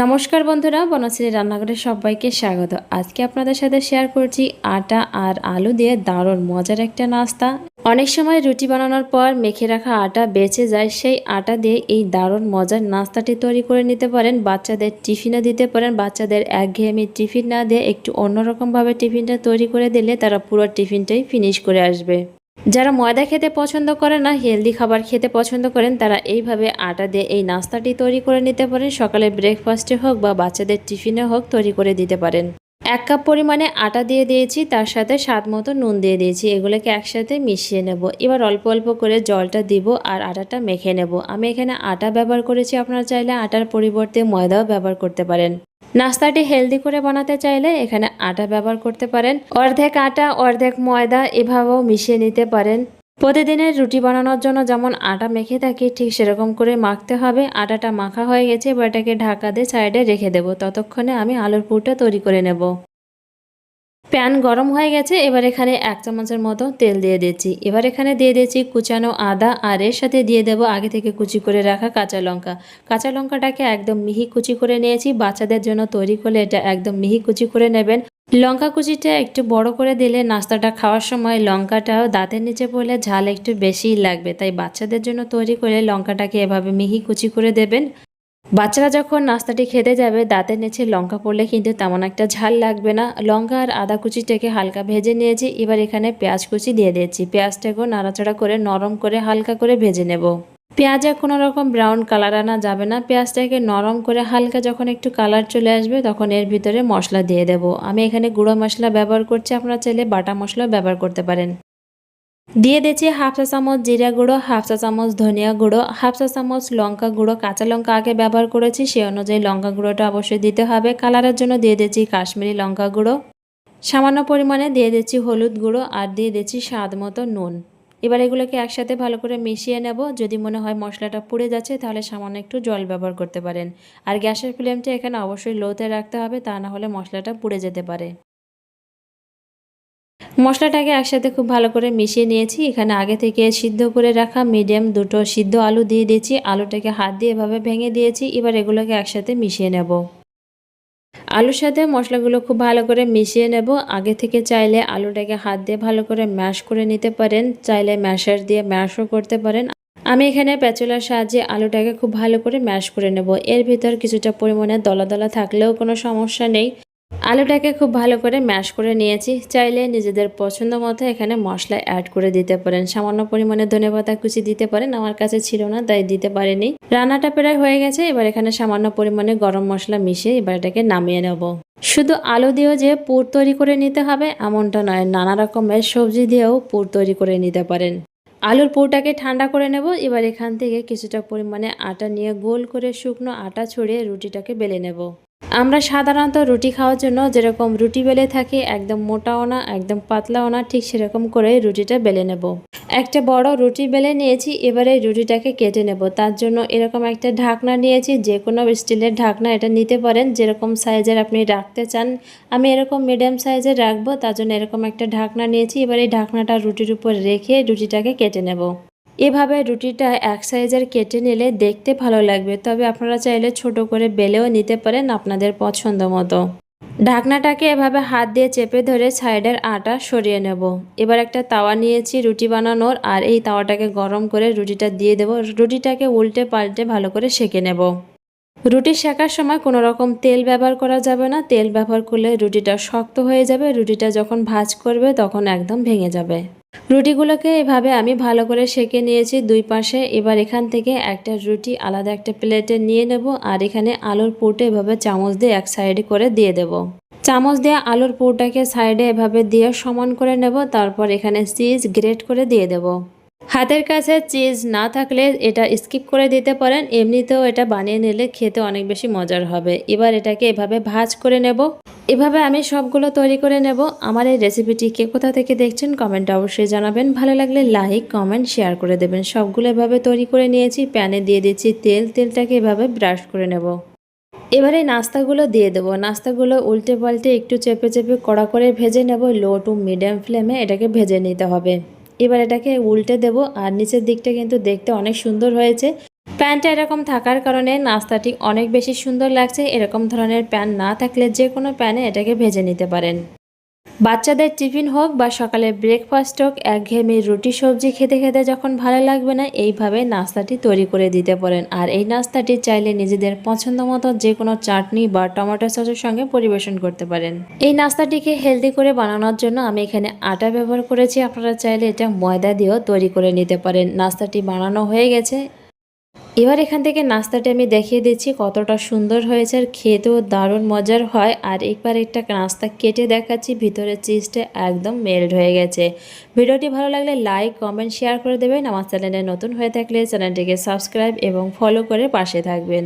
নমস্কার বন্ধুরা, বনশ্রী রান্নাঘরে সবাইকে স্বাগত। আজকে আপনাদের সাথে শেয়ার করছি আটা আর আলু দিয়ে দারুণ মজার একটা নাস্তা। অনেক সময় রুটি বানানোর পর মেখে রাখা আটা বেঁচে যায়, সেই আটা দিয়ে এই দারুণ মজার নাস্তাটি তৈরি করে নিতে পারেন। বাচ্চাদের টিফিনে দিতে পারেন। বাচ্চাদের একঘেয়েমি টিফিন না দিয়ে একটু অন্যরকমভাবে টিফিনটা তৈরি করে দিলে তারা পুরো টিফিনটাই ফিনিশ করে আসবে। যারা ময়দা খেতে পছন্দ করে না হেলদি খাবার খেতে পছন্দ করেন, তারা এইভাবে আটা দিয়ে এই নাস্তাটি তৈরি করে নিতে পারেন। সকালে ব্রেকফাস্টে হোক বা বাচ্চাদের টিফিনে হোক তৈরি করে দিতে পারেন। এক কাপ পরিমাণে আটা দিয়ে দিয়েছি, তার সাথে স্বাদ মতো নুন দিয়ে দিয়েছি। এগুলোকে একসাথে মিশিয়ে নেব। এবার অল্প অল্প করে জলটা দিব আর আটাটা মেখে নেব। আমি এখানে আটা ব্যবহার করেছি, আপনারা চাইলে আটার পরিবর্তে ময়দাও ব্যবহার করতে পারেন। নাস্তাটি হেলদি করে বানাতে চাইলে এখানে আটা ব্যবহার করতে পারেন। অর্ধেক আটা, অর্ধেক ময়দা এভাবেও মিশিয়ে নিতে পারেন। প্রতিদিনের রুটি বানানোর জন্য যেমন আটা মেখে থাকি, ঠিক সেরকম করে মাখতে হবে। আটাটা মাখা হয়ে গেছে, এবার এটাকে ঢাকা দিয়ে সাইডে রেখে দেবো। ততক্ষণে আমি আলুর পুরটা তৈরি করে নেব। প্যান গরম হয়ে গেছে, এবার এখানে এক চামচের মতো তেল দিয়ে দিচ্ছি। এবার এখানে দিয়ে দিচ্ছি কুচানো আদা, আর এর সাথে দিয়ে দেবো আগে থেকে কুচি করে রাখা কাঁচা লঙ্কা। কাঁচা লঙ্কাটাকে একদম মিহি কুচি করে নিয়েছি, বাচ্চাদের জন্য তৈরি করলে এটা একদম মিহি কুচি করে নেবেন। লঙ্কা কুচিটা একটু বড় করে দিলে নাস্তাটা খাওয়ার সময় লঙ্কাটাও দাঁতের নিচে পড়লে ঝাল একটু বেশিই লাগবে, তাই বাচ্চাদের জন্য তৈরি করে লঙ্কাটাকে এভাবে মিহি কুচি করে দেবেন। বাচ্চারা যখন নাস্তাটি খেতে যাবে, দাঁতের নিচে লঙ্কা পড়লে কিন্তু তেমন একটা ঝাল লাগবে না। লঙ্কা আর আদা কুচিটাকে হালকা ভেজে নিয়েছি। এবার এখানে পেঁয়াজ কুচি দিয়ে দিয়েছি। পেঁয়াজটাকেও নাড়াচাড়া করে, নরম করে হালকা করে ভেজে নেব। পেঁয়াজে কোনো রকম ব্রাউন কালার আনা যাবে না। পেঁয়াজটাকে নরম করে হালকা যখন একটু কালার চলে আসবে, তখন এর ভিতরে মশলা দিয়ে দেব। আমি এখানে গুঁড়ো মশলা ব্যবহার করছি। আপনারা চাইলে বাটা মশলা ব্যবহার করতে পারেন। দিয়ে দিচ্ছি হাফ চা চামচ জিরা গুঁড়ো, হাফ চা চামচ ধনিয়া গুঁড়ো, হাফ চা চামচ লঙ্কা গুঁড়ো। কাঁচা লঙ্কা আগে ব্যবহার করেছি সেই অনুযায়ী লঙ্কা গুঁড়োটা অবশ্যই দিতে হবে। কালারের জন্য দিয়ে দিচ্ছি কাশ্মীরি লঙ্কা গুঁড়ো। সামান্য পরিমাণে দিয়ে দিচ্ছি হলুদ গুঁড়ো আর দিয়ে দিচ্ছি স্বাদ মতো নুন। এবার এগুলোকে একসাথে ভালো করে মিশিয়ে নেব। যদি মনে হয় মশলাটা পুড়ে যাচ্ছে, তাহলে সামান্য একটু জল ব্যবহার করতে পারেন। আর গ্যাসের ফ্লেমটা এখানে অবশ্যই লোতে রাখতে হবে, তা না হলে মশলাটা পুড়ে যেতে পারে। মশলাটাকে একসাথে খুব ভালো করে মিশিয়ে নিয়েছি। এখানে আগে থেকে সিদ্ধ করে রাখা মিডিয়াম দুটো সিদ্ধ আলু দিয়ে দিয়েছি। আলুটাকে হাত দিয়ে এভাবে ভেঙে দিয়েছি। এবার এগুলোকে একসাথে মিশিয়ে নেব। আলুর সাথে মশলাগুলো খুব ভালো করে মিশিয়ে নেব। আগে থেকে চাইলে আলুটাকে হাত দিয়ে ভালো করে ম্যাশ করে নিতে পারেন। চাইলে ম্যাশার দিয়ে ম্যাশও করতে পারেন। আমি এখানে প্যাচুলার সাহায্যে আলুটাকে খুব ভালো করে ম্যাশ করে নেব। এর ভিতর কিছুটা পরিমাণে দলা দলা থাকলেও কোনো সমস্যা নেই। আলুটাকে খুব ভালো করে ম্যাশ করে নিয়েছি। চাইলে নিজেদের পছন্দ মতো এখানে মশলা অ্যাড করে দিতে পারেন। সামান্য পরিমাণে ধনেপাতা কুচি দিতে পারেন। আমার কাছে ছিল না, তাই দিতে পারেনি। রান্নাটা প্রায় হয়ে গেছে। এবার এখানে সামান্য পরিমাণে গরম মশলা মিশিয়ে এবার এটাকে নামিয়ে নেব। শুধু আলু দিয়েও যে পুর তৈরি করে নিতে হবে, এমনটা নয়। নানা রকমের সবজি দিয়েও পুর তৈরি করে নিতে পারেন। আলুর পুরটাকে ঠান্ডা করে নেব। এবার এখান থেকে কিছুটা পরিমাণে আটা নিয়ে গোল করে শুকনো আটা ছড়িয়ে রুটিটাকে বেলে নেব। আমরা সাধারণত রুটি খাওয়ার জন্য যেরকম রুটি বেলে থাকি, একদম মোটাও না, একদম পাতলাও না, ঠিক সেরকম করে রুটিটা বেলে নেব। একটা বড় রুটি বেলে নিয়েছি, এবারে রুটিটাকে কেটে নেব। তার জন্য এরকম একটা ঢাকনা নিয়েছি, যে কোনো স্টিলের ঢাকনা এটা নিতে পারেন, যেরকম সাইজের আপনি রাখতে চান। আমি এরকম মিডিয়াম সাইজের রাখব, তার জন্য এরকম একটা ঢাকনা নিয়েছি, এবার ঢাকনাটা রুটির উপর রেখে রুটিটাকে কেটে নেব। এভাবে রুটিটা এক সাইজের কেটে নিলে দেখতে ভালো লাগবে। তবে আপনারা চাইলে ছোট করে বেলেও নিতে পারেন আপনাদের পছন্দ মতো। ঢাকনাটাকে এভাবে হাত দিয়ে চেপে ধরে সাইডের আটা সরিয়ে নেব। এবার একটা তাওয়া নিয়েছি রুটি বানানোর, আর এই তাওয়াটাকে গরম করে রুটিটা দিয়ে দেব। রুটিটাকে উল্টে পাল্টে ভালো করে সেঁকে নেব। রুটি শেখার সময় কোনো রকম তেল ব্যবহার করা যাবে না। তেল ব্যবহার করলে রুটিটা শক্ত হয়ে যাবে। রুটিটা যখন ভাজ করবে তখন একদম ভেঙে যাবে। রুটিগুলোকে এভাবে আমি ভালো করে সেঁকে নিয়েছি দুই পাশে। এবার এখান থেকে একটা রুটি আলাদা একটা প্লেটে নিয়ে নেব আর এখানে আলুর পুরটা এভাবে চামচ দিয়ে এক সাইডে করে দিয়ে দেব। চামচ দিয়ে আলুর পুরটাকে সাইডে এভাবে দিয়ে সমান করে নেব, তারপর এখানে চিজ গ্রেট করে দিয়ে দেব। হাতের কাছে চিজ না থাকলে এটা স্কিপ করে দিতে পারেন, এমনিতেও এটা বানিয়ে নিলে খেতে অনেক বেশি মজার হবে। এবার এটাকে এভাবে ভাজ করে নেব। এভাবে আমি সবগুলো তৈরি করে নেব। আমার এই রেসিপিটি কে কোথা থেকে দেখছেন কমেন্টে অবশ্যই জানাবেন। ভালো লাগলে লাইক, কমেন্ট, শেয়ার করে দেবেন। সবগুলো এভাবে তৈরি করে নিয়েছি, প্যানে দিয়ে দিচ্ছি তেল। তেলটাকে এভাবে ব্রাশ করে নেব। এবারে নাস্তাগুলো দিয়ে দেবো। নাস্তাগুলো উল্টে পাল্টে একটু চেপে চেপে কড়া করে ভেজে নেব। লো টু মিডিয়াম ফ্লেমে এটাকে ভেজে নিতে হবে। এবার এটাকে উল্টে দেব আর নিচের দিকটা কিন্তু দেখতে অনেক সুন্দর হয়েছে। প্যান্টটা এরকম থাকার কারণে নাস্তাটি অনেক বেশি সুন্দর লাগছে। এরকম ধরনের প্যান না থাকলে যে কোনো প্যানে এটাকে ভেজে নিতে পারেন। বাচ্চাদের টিফিন হোক বা সকালে ব্রেকফাস্ট হোক, একঘেয়েমি রুটি সবজি খেতে খেতে যখন ভালো লাগবে না, এইভাবে নাস্তাটি তৈরি করে দিতে পারেন। আর এই নাস্তাটি চাইলে নিজেদের পছন্দ মতো যে কোনো চাটনি বা টমেটো সসের সঙ্গে পরিবেশন করতে পারেন। এই নাস্তাটিকে হেলদি করে বানানোর জন্য আমি এখানে আটা ব্যবহার করেছি। আপনারা চাইলে এটা ময়দা দিয়েও তৈরি করে নিতে পারেন। নাস্তাটি বানানো হয়ে গেছে। এবার এখান থেকে নাস্তাটি আমি দেখিয়ে দিচ্ছি কতটা সুন্দর হয়েছে আর খেতেও দারুণ মজার হয়। আর একবার একটা নাস্তা কেটে দেখাচ্ছি ভিতরে চিজটা একদম মেল্ট হয়ে গেছে। ভিডিওটি ভালো লাগলে লাইক কমেন্ট শেয়ার করে দেবেন। আমার চ্যানেলে নতুন হয়ে থাকলে চ্যানেলটিকে সাবস্ক্রাইব এবং ফলো করে পাশে থাকবেন।